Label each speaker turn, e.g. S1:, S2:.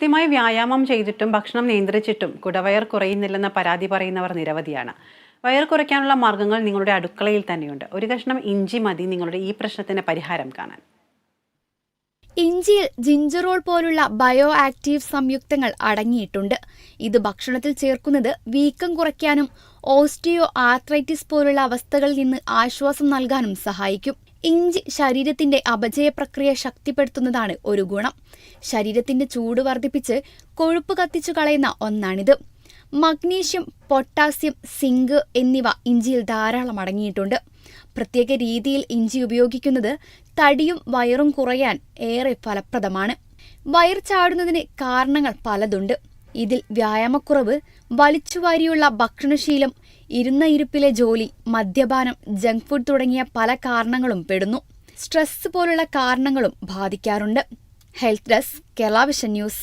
S1: കൃത്യമായി വ്യായാമം ചെയ്തിട്ടും ഭക്ഷണം നിയന്ത്രിച്ചിട്ടും കുടവയർ കുറയുന്നില്ലെന്ന പരാതി പറയുന്നവർ നിരവധിയാണ്. വയർ കുറയ്ക്കാനുള്ള മാർഗങ്ങൾ നിങ്ങളുടെ അടുക്കളയിൽ തന്നെയുണ്ട്. ഒരു കഷ്ണം ഇഞ്ചി മതി നിങ്ങളുടെ ഈ പ്രശ്നത്തിന് പരിഹാരം കാണാൻ.
S2: ഇഞ്ചിയിൽ ജിഞ്ചറോൾ പോലുള്ള ബയോ ആക്റ്റീവ് സംയുക്തങ്ങൾ അടങ്ങിയിട്ടുണ്ട്. ഇത് ഭക്ഷണത്തിൽ ചേർക്കുന്നത് വീക്കം കുറയ്ക്കാനും ഓസ്റ്റിയോ ആർത്രൈറ്റിസ് പോലുള്ള അവസ്ഥകളിൽ നിന്ന് ആശ്വാസം നൽകാനും സഹായിക്കും. ഇഞ്ചി ശരീരത്തിന്റെ അപചയ പ്രക്രിയ ശക്തിപ്പെടുത്തുന്നതാണ് ഒരു ഗുണം. ശരീരത്തിന്റെ ചൂട് വർദ്ധിപ്പിച്ച് കൊഴുപ്പ് കത്തിച്ചു കളയുന്ന ഒന്നാണിത്. മഗ്നീഷ്യം പൊട്ടാസ്യം സിങ്ക് എന്നിവ ഇഞ്ചിയിൽ ധാരാളം അടങ്ങിയിട്ടുണ്ട്. പ്രത്യേക രീതിയിൽ ഇഞ്ചി ഉപയോഗിക്കുന്നത് തടിയും വയറും കുറയാൻ ഏറെ ഫലപ്രദമാണ്. വയർ ചാടുന്നതിന് കാരണങ്ങൾ പലതുണ്ട്. ഇതിൽ വ്യായാമക്കുറവ് വലിച്ചുവാരിയുള്ള ഭക്ഷണശീലം ഇരുന്ന ഇരുപ്പിലെ ജോലി മദ്യപാനം ജങ്ക് ഫുഡ് തുടങ്ങിയ പല കാരണങ്ങളും പെടുന്നു. സ്ട്രെസ് പോലുള്ള കാരണങ്ങളും ബാധിക്കാറുണ്ട്. Health desk Kerala vision news.